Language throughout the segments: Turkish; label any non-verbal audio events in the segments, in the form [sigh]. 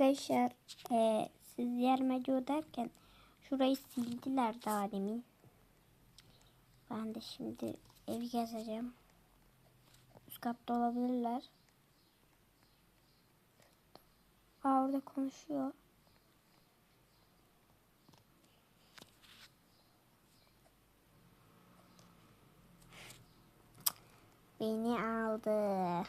Arkadaşlar e, siz yer medyo derken şurayı sildiler daha demin. Ben de şimdi evi gezeceğim. Üst katta olabilirler. Aa orada konuşuyor. Beni aldı.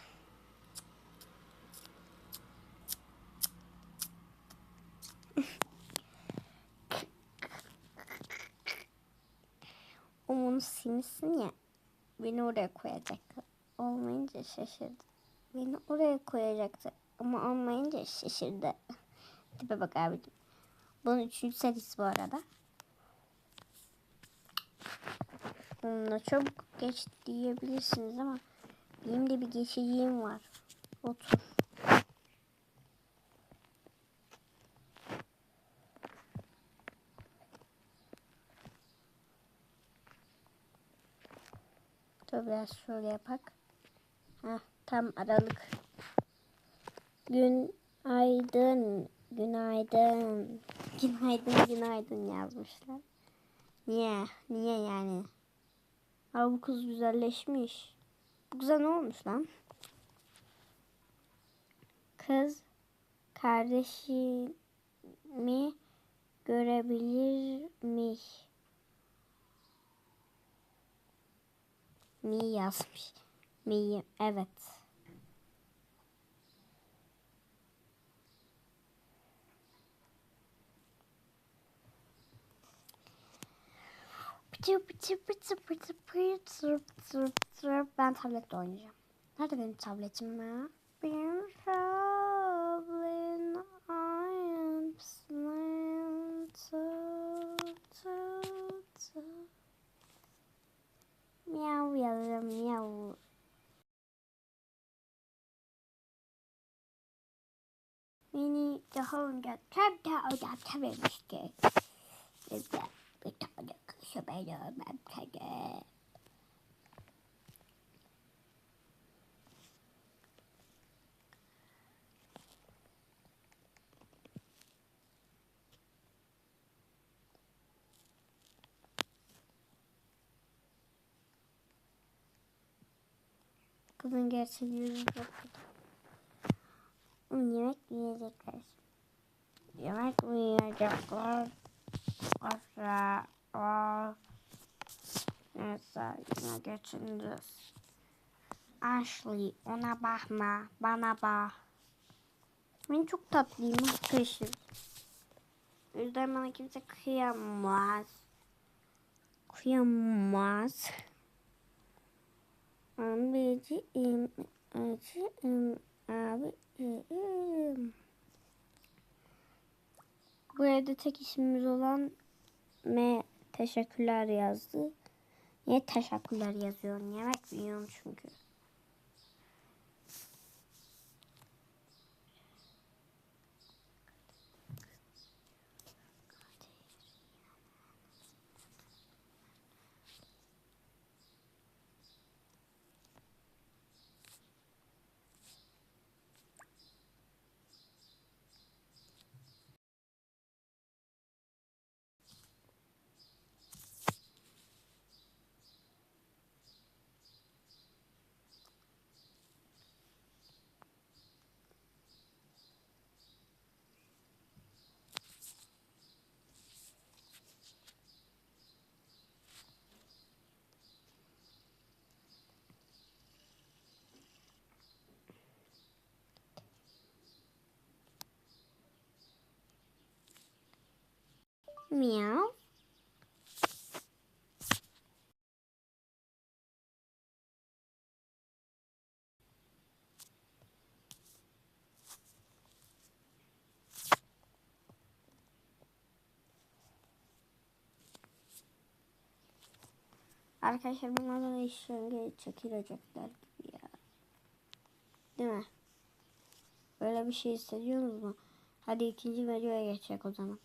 Onu silmişsin ya. Beni oraya koyacaktı. Olmayınca şaşırdı. Beni oraya koyacaktı. Ama olmayınca şaşırdı. [laughs] Tipe bak abicim. Bunun üçüncü serisi bu arada. Bununla çabuk geç diyebilirsiniz ama benim de bir geçeceğim var. Otur. Biraz şöyle yapak. Heh, tam aralık. Günaydın, günaydın, günaydın, günaydın yazmışlar. Niye? Niye yani? Aa, bu kız güzelleşmiş. Bu kıza ne olmuş lan? Kız kardeşimi görebilir mi? Mi yazmış. Mi evet. Pıtı pıtı pıtı pıtı pıtı pıtı pıtı. Ben tabletle oynayacağım. Nerede benim tabletim ya? Bir Miyav yazıyorum miyav. Beni daha önce çok daha oynatabilmişti. Güzel bir tane kuşu benim seni. Kızın gerçek yüzü yok. Yemek yiyecekler. Yemek mi yiyecekler? Asla. Aa. Neyse yine geçineceğiz. Ashley ona bakma. Bana bak. Ben çok tatlıyım. O yüzden bana kimse kıyamaz. Kıyamaz. Abiciğim, abiciğim, abiciğim. Bu evde tek işimiz olan M teşekkürler yazdı. Niye teşekkürler yazıyorsun? Yemek yiyorum çünkü. Miyav. Arkadaşlar bunlardan işlenge çekilecekler gibi ya. Değil mi? Böyle bir şey hissediyorsunuz mu? Hadi ikinci videoya geçecek o zaman.